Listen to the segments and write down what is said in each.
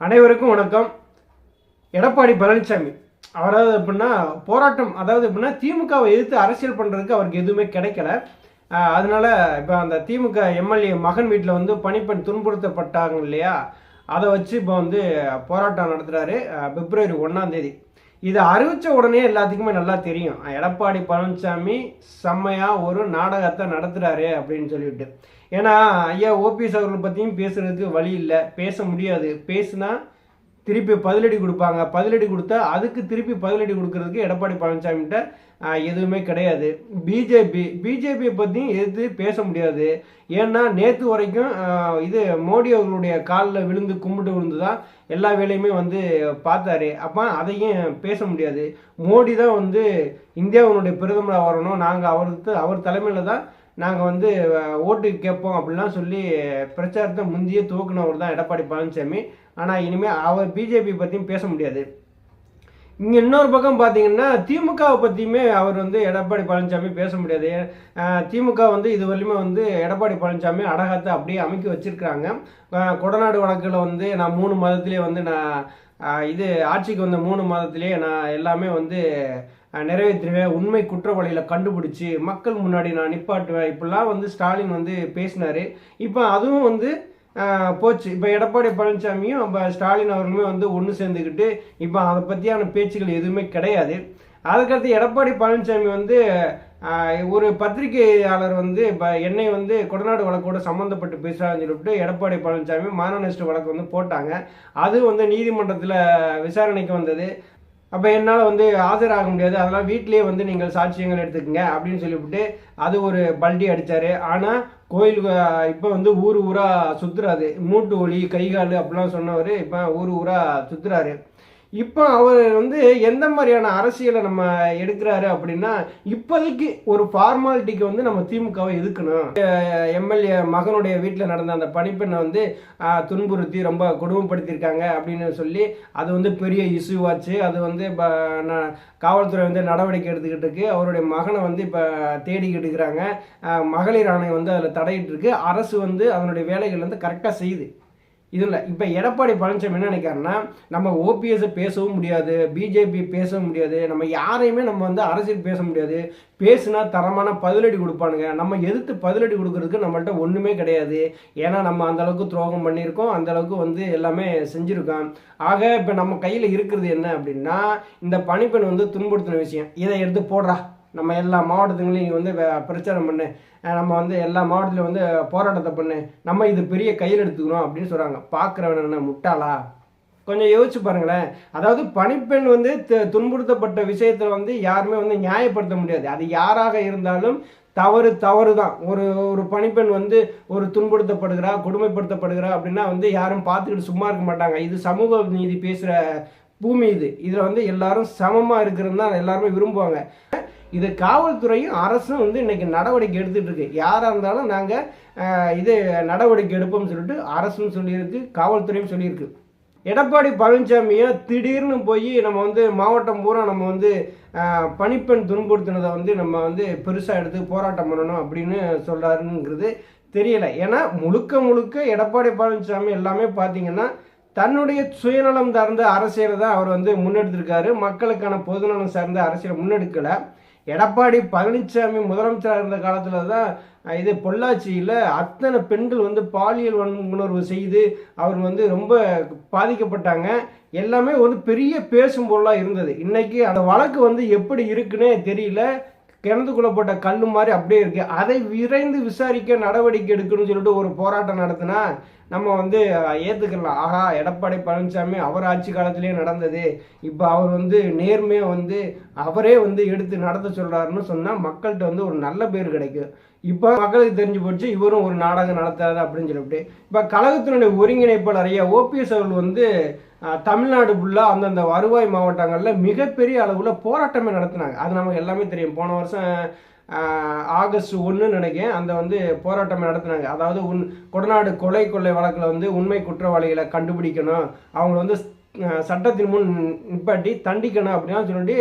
அனைவருக்கும் வணக்கம். எடப்பாடி பழனிசாமி. அதாவது எப்படின்னா போராட்டம் அதாவது எப்படின்னா திமுகவை எதிர்த்து அரசியல் பண்ணுறதுக்கு அவருக்கு எதுவுமே கிடைக்கல. அதனால இப்போ அந்த திமுக எம்எல்ஏ மகன் வீட்டில் வந்து பணிப்பெண் துன்புறுத்தப்பட்டாங்க இல்லையா? அதை வச்சு இப்போ வந்து போராட்டம் நடத்துகிறாரு பிப்ரவரி ஒன்றாம் தேதி. இதை அறிவித்த உடனே எல்லாத்துக்குமே நல்லா தெரியும். எடப்பாடி பழனிசாமி செம்மையாக ஒரு நாடகத்தை நடத்துகிறாரு அப்படின்னு சொல்லிட்டு. ஏன்னா ஐயா ஓபிஎஸ் அவர்களை பற்றியும் பேசுகிறதுக்கு வழி இல்லை. பேச முடியாது. பேசுனா திருப்பி பதிலடி கொடுப்பாங்க. பதிலடி கொடுத்தா அதுக்கு திருப்பி பதிலடி கொடுக்கறதுக்கு எடப்பாடி பழனிசாமிகிட்ட எதுவுமே கிடையாது. பிஜேபி பிஜேபியை பற்றியும் எது பேச முடியாது. ஏன்னா நேற்று வரைக்கும் இது மோடி அவர்களுடைய காலில் விழுந்து கும்பிட்டு விழுந்து தான் எல்லா வேலையுமே வந்து பார்த்தாரு. அப்போ அதையும் பேச முடியாது. மோடி தான் வந்து இந்தியாவினுடைய பிரதமராக வரணும். நாங்கள் அவருக்கு அவர் தலைமையில் தான் நாங்கள் வந்து ஓட்டு கேட்போம் அப்படிலாம் சொல்லி பிரச்சாரத்தை முந்தைய துவக்குனவர் தான் எடப்பாடி பழனிசாமி. ஆனால் இனிமேல் அவர் பிஜேபி பற்றியும் பேச முடியாது. இங்கே இன்னொரு பக்கம் பார்த்தீங்கன்னா திமுகவை பற்றியுமே அவர் வந்து எடப்பாடி பழனிசாமி பேச முடியாது. திமுக வந்து இது வரையுமே வந்து எடப்பாடி பழனிசாமி அடகாத்தை அப்படியே அமைக்க வச்சுருக்கிறாங்க. கொடநாடு வழக்கில் வந்து நான் மூணு மாதத்துலேயே வந்து நான் இது ஆட்சிக்கு வந்த மூணு மாதத்துலேயே நான் எல்லாமே வந்து நிறைவேற்றிடுவேன் உண்மை குற்றவாளியில் கண்டுபிடிச்சி மக்கள் முன்னாடி நான் நிப்பாட்டுவேன். இப்படிலாம் வந்து ஸ்டாலின் வந்து பேசினாரு. இப்போ அதுவும் வந்து போச்சு. இப்போ எடப்பாடி பழனிசாமியும் இப்போ ஸ்டாலின் அவர்களுமே வந்து ஒன்று சேர்ந்துக்கிட்டு இப்போ அதை பற்றியான பேச்சுகள் எதுவுமே கிடையாது. அதுக்கடுத்து எடப்பாடி பழனிசாமி வந்து ஒரு பத்திரிகையாளர் வந்து இப்போ என்னை வந்து கொடநாடு வழக்கோட சம்மந்தப்பட்டு பேசுகிறாங்கன்னு சொல்லிட்டு எடப்பாடி பழனிசாமி மானநஷ்ட வழக்கு வந்து போட்டாங்க. அது வந்து நீதிமன்றத்தில் விசாரணைக்கு வந்தது. அப்போ என்னால் வந்து ஆஜராக முடியாது. அதெல்லாம் வீட்டிலேயே வந்து நீங்கள் சாட்சியங்கள் எடுத்துக்கங்க அப்படின்னு சொல்லிவிட்டு அது ஒரு பல்டி அடித்தார் ஆனால் கோயிலுக்கு இப்போ வந்து ஊர் ஊராக சுற்றுறாரு மூட்டு வலி கை கால் அப்படிலாம் சொன்னவர் இப்போ ஊர் ஊராக சுற்றுறாரு இப்போ அவர் வந்து எந்த மாதிரியான அரசியலை நம்ம எடுக்கிறாரு அப்படின்னா இப்போதைக்கு ஒரு ஃபார்மாலிட்டிக்கு வந்து நம்ம திமுகவை எதுக்கணும்? எம்எல்ஏ மகனுடைய வீட்டில் நடந்த அந்த பணிப்பெண்ணை வந்து துன்புறுத்தி ரொம்ப கொடுமைப்படுத்தியிருக்காங்க அப்படின்னு சொல்லி அது வந்து பெரிய இஷ்யூவாச்சு அது வந்து இப்போ காவல்துறை வந்து நடவடிக்கை எடுத்துக்கிட்டு இருக்கு. அவருடைய மகனை வந்து இப்போ தேடிக்கிட்டு இருக்கிறாங்க. மகளிர் ஆணையம் வந்து அதில் தடையிட்டு இருக்கு. அரசு வந்து அதனுடைய வேலைகள் வந்து கரெக்டாக செய்யுது. இதில் இப்போ எடப்பாடி பழனிசாமி என்ன நினைக்காருன்னா நம்ம ஓபிஎஸ்ஸை பேசவும் முடியாது பிஜேபி பேசவும் முடியாது நம்ம யாரையுமே நம்ம வந்து அரசியல் பேச முடியாது. பேசுனா தரமான பதிலடி கொடுப்பானுங்க. நம்ம எதிர்த்து பதிலடி கொடுக்கறதுக்கு நம்மள்ட்ட ஒன்றுமே கிடையாது. ஏன்னா நம்ம அந்த அளவுக்கு துரோகம் பண்ணியிருக்கோம் அந்த அளவுக்கு வந்து எல்லாமே செஞ்சுருக்கோம் ஆக இப்போ நம்ம கையில் இருக்கிறது என்ன அப்படின்னா இந்த பணிப்பெண் வந்து துன்புறுத்தின விஷயம். இதை எடுத்து போடுறா. நம்ம எல்லா மாவட்டத்துங்களையும் வந்து வே- பிரச்சாரம் பண்ணு. நம்ம வந்து எல்லா மாவட்டத்திலையும் வந்து போராட்டத்தை பண்ணு. நம்ம இது பெரிய கையில் எடுத்துக்கிறோம் அப்படின்னு சொல்கிறாங்க பார்க்குறவன் என்ன முட்டாளா? கொஞ்சம் யோசிச்சு பாருங்களேன். அதாவது பணிப்பெண் வந்து துன்புறுத்தப்பட்ட விஷயத்தில் வந்து யாருமே வந்து நியாயப்படுத்த முடியாது. அது யாராக இருந்தாலும் தவறு தவறு தான் ஒரு ஒரு பணிப்பெண் வந்து ஒரு துன்புறுத்தப்படுகிறா கொடுமைப்படுத்தப்படுகிறா அப்படின்னா வந்து யாரும் பார்த்துக்கிட்டு சும்மா இருக்க மாட்டாங்க. இது சமூக நீதி பேசுகிற பூமி இது. இதில் வந்து எல்லாரும் சமமாக இருக்கிறது தான் எல்லாருமே விரும்புவாங்க. இது காவல்துறையும் அரசும் வந்து இன்னைக்கு நடவடிக்கை எடுத்துகிட்டு இருக்கு. யாராக இருந்தாலும் நாங்கள் இது நடவடிக்கை எடுப்போம்னு சொல்லிட்டு அரசும் சொல்லியிருக்கு காவல்துறையும் சொல்லியிருக்கு. எடப்பாடி பழனிசாமியை திடீர்னு போய் நம்ம வந்து மாவட்டம் பூரா நம்ம வந்து பணிப்பெண் துன்புறுத்தினதை வந்து நம்ம வந்து பெருசாக எடுத்து போராட்டம் பண்ணணும் அப்படின்னு சொல்கிறாருங்கிறது தெரியல. ஏன்னா முழுக்க முழுக்க எடப்பாடி பழனிசாமி எல்லாமே பார்த்தீங்கன்னா தன்னுடைய சுயநலம் சார்ந்த அரசியலை தான் அவர் வந்து முன்னெடுத்திருக்காரு. மக்களுக்கான பொதுநலம் சார்ந்த அரசியலை முன்னெடுக்கலை. எடப்பாடி பழனிசாமி முதலமைச்சராக இருந்த காலத்தில் தான் இது பொள்ளாச்சியில் அத்தனை பெண்கள் வந்து பாலியல் வன்புணர்வு செய்து அவர் வந்து ரொம்ப பாதிக்கப்பட்டாங்க. எல்லாமே வந்து பெரிய பேசும் பொருளாக இருந்தது. இன்றைக்கி அந்த வழக்கு வந்து எப்படி இருக்குன்னே தெரியல. கிணத்துக்குள்ள போட்ட கல் மாதிரி அப்படியே இருக்கு. அதை விரைந்து விசாரிக்க நடவடிக்கை எடுக்கணும்னு சொல்லிட்டு ஒரு போராட்டம் நடத்தினா நம்ம வந்து ஏற்றுக்கலாம் ஏத்துக்கலாம். ஆஹா எடப்பாடி பழனிசாமி அவர் ஆட்சி காலத்திலேயே நடந்தது. இப்போ அவர் வந்து நேர்மையாக வந்து அவரே வந்து எடுத்து நடத்த சொல்றாருன்னு சொன்னால் மக்கள்கிட்ட வந்து ஒரு நல்ல பேர் கிடைக்கும். இப்போ மக்களுக்கு தெரிஞ்சு போச்சு இவரும் ஒரு நாடகம் நடத்தாது அப்படின்னு சொல்லிட்டு. இப்போ கழகத்தினுடைய ஒருங்கிணைப்பாளர் ஐயா ஓபிஎஸ் அவர்கள் வந்து தமிழ்நாடு ஃபுல்லாக அந்தந்த வருவாய் மாவட்டங்களில் மிகப்பெரிய அளவில் போராட்டமே நடத்தினாங்க. அது நமக்கு எல்லாமே தெரியும். போன வருஷம் ஆகஸ்ட் ஒன்று நினைக்கிறேன். அந்த வந்து போராட்டம் நடத்தினாங்க. அதாவது உன் கொடநாடு கொலை கொள்ளை வழக்கில் வந்து உண்மை குற்றவாளிகளை கண்டுபிடிக்கணும். அவங்கள வந்து சட்டத்தின் முன் நிப்பாட்டி தண்டிக்கணும் அப்படின்னு சொல்லிட்டு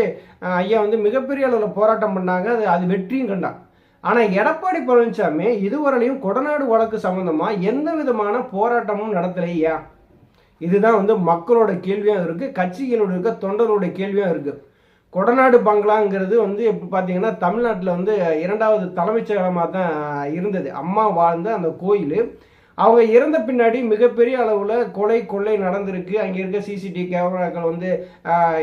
ஐயா வந்து மிகப்பெரிய அளவில் போராட்டம் பண்ணாங்க. அது அது வெற்றியும் கண்டான் ஆனால் எடப்பாடி பழனிசாமி இதுவரையிலையும் கொடநாடு வழக்கு சம்மந்தமாக எந்த விதமான போராட்டமும் நடத்தலையா? இதுதான் வந்து மக்களோட கேள்வியாக இருக்குது கட்சிகளோட இருக்க தொண்டரோட கேள்வியாக இருக்குது கொடநாடு பங்களாங்கிறது வந்து இப்போ பார்த்தீங்கன்னா தமிழ்நாட்டில் வந்து இரண்டாவது தலைமைச் தான் இருந்தது. அம்மா வாழ்ந்த அந்த கோயில். அவங்க இறந்த பின்னாடி மிகப்பெரிய அளவில் கொலை கொள்ளை நடந்திருக்கு. அங்கே இருக்க சிசிடிவி கேமராக்கள் வந்து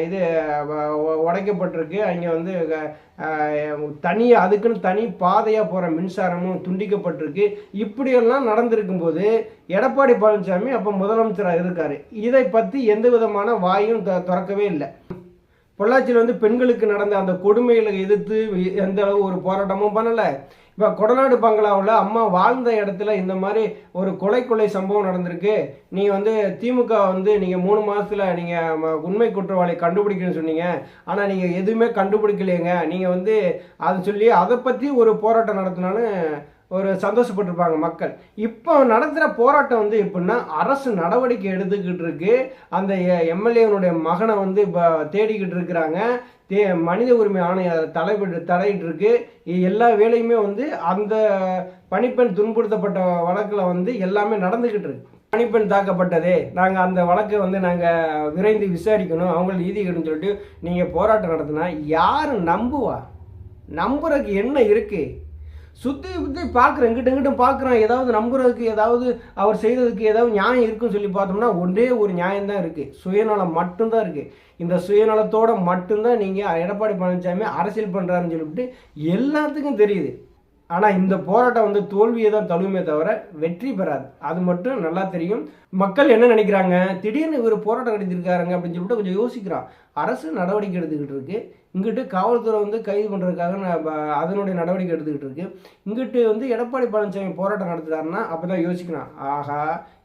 இது வ- உடைக்கப்பட்டிருக்கு. அங்கே வந்து தனியாக தனி அதுக்குன்னு தனி பாதையாக போகிற மின்சாரமும் துண்டிக்கப்பட்டிருக்கு. இப்படியெல்லாம் நடந்திருக்கும் போது எடப்பாடி பழனிசாமி அப்போ முதலமைச்சராக இருக்காரு. இதை பற்றி எந்த விதமான வாயும் த- திறக்கவே இல்லை. பொள்ளாச்சியில் வந்து பெண்களுக்கு நடந்த அந்த கொடுமைகளை எதிர்த்து எந்த அளவு ஒரு போராட்டமும் பண்ணலை. இப்போ கொடநாடு பங்களாவில் அம்மா வாழ்ந்த இடத்துல இந்த மாதிரி ஒரு கொலை கொலை சம்பவம் நடந்திருக்கு. நீங்கள் வந்து திமுக வந்து நீங்கள் மூணு மாதத்தில் நீங்கள் உண்மை குற்றவாளி கண்டுபிடிக்கணும்னு சொன்னீங்க. ஆனால் நீங்கள் எதுவுமே கண்டுபிடிக்கலையேங்க. நீங்கள் வந்து அது சொல்லி அதை பற்றி ஒரு போராட்டம் நடத்தினாலும் ஒரு சந்தோஷப்பட்டிருப்பாங்க மக்கள். இப்போ நடத்துகிற போராட்டம் வந்து எப்படின்னா அரசு நடவடிக்கை எடுத்துக்கிட்டு இருக்கு. அந்த எம்எல்ஏனுடைய மகனை வந்து இப்போ தேடிக்கிட்டு இருக்கிறாங்க. தே மனித உரிமை ஆணையம் தலையிட்டு தடையிட்டு இருக்கு எல்லா வேலையுமே வந்து அந்த பணிப்பெண் துன்புறுத்தப்பட்ட வழக்கில் வந்து எல்லாமே நடந்துக்கிட்டு இருக்கு. பணிப்பெண் தாக்கப்பட்டதே. நாங்கள் அந்த வழக்கை வந்து நாங்கள் விரைந்து விசாரிக்கணும். அவங்கள நீதி கிடைன்னு சொல்லிட்டு நீங்கள் போராட்டம் நடத்தினா யார் நம்புவா? நம்புறதுக்கு என்ன இருக்குது சுற்றி சுற்றி பார்க்குறேன் இங்கிட்ட இங்கிட்ட பார்க்குறேன். ஏதாவது நம்புறதுக்கு ஏதாவது அவர் செய்ததுக்கு ஏதாவது நியாயம் இருக்குன்னு சொல்லி பார்த்தோம்னா ஒன்றே ஒரு நியாயம்தான் இருக்குது சுயநலம் மட்டும்தான் இருக்குது இந்த சுயநலத்தோட மட்டும்தான் நீங்கள் எடப்பாடி பழனிசாமி அரசியல் பண்ணுறாருன்னு சொல்லிவிட்டு எல்லாத்துக்கும் தெரியுது. ஆனால் இந்த போராட்டம் வந்து தோல்வியை தான் தழுவுமே தவிர வெற்றி பெறாது. அது மட்டும் நல்லா தெரியும். மக்கள் என்ன நினைக்கிறாங்க? திடீர்னு இவர் போராட்டம் நடத்திருக்காருங்க அப்படின்னு சொல்லிட்டு கொஞ்சம் யோசிக்கிறான். அரசு நடவடிக்கை எடுத்துக்கிட்டு இருக்கு. இங்கிட்டு காவல்துறை வந்து கைது பண்ணுறதுக்காக அதனுடைய நடவடிக்கை எடுத்துக்கிட்டு இருக்கு. இங்கிட்டு வந்து எடப்பாடி பழனிசாமி போராட்டம் நடத்துறாருன்னா அப்போ தான் யோசிக்கணும் ஆஹா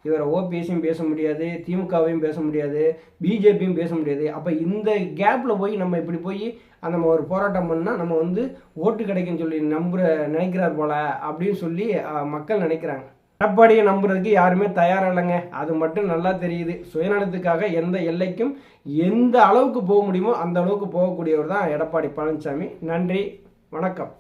இவரை ஓபிஎஸையும் பேச முடியாது திமுகவையும் பேச முடியாது பிஜேபியும் பேச முடியாது. அப்போ இந்த கேப்பில் போய் நம்ம இப்படி போய் அந்த நம்ம ஒரு போராட்டம் பண்ணால் நம்ம வந்து ஓட்டு கிடைக்குன்னு சொல்லி நம்புகிற நினைக்கிறார் போல் அப்படின்னு சொல்லி மக்கள் நினைக்கிறாங்க. எடப்பாடியை நம்புறதுக்கு யாருமே தயாராக இல்லைங்க அது மட்டும் நல்லா தெரியுது. சுயநலத்துக்காக எந்த எல்லைக்கும் எந்த அளவுக்கு போக முடியுமோ அந்த அளவுக்கு போகக்கூடியவர் தான் எடப்பாடி பழனிசாமி. நன்றி. வணக்கம்.